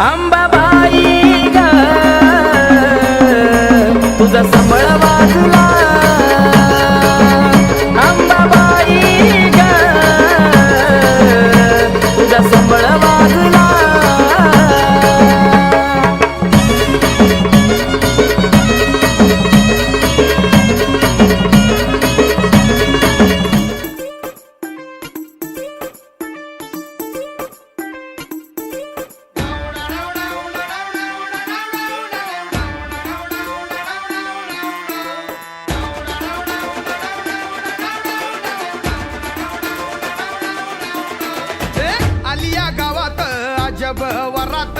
अंबाबाई ग तुझा अजब वरात।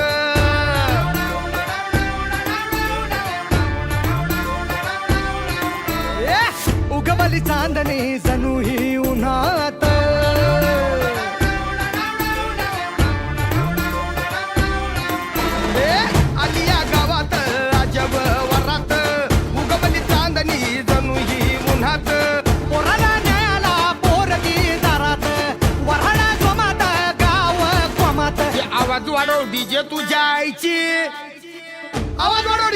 उगवली चांदणी जणू ही उन्हात। વાળો ડીજે તું જાય છે. અવાજ વાળો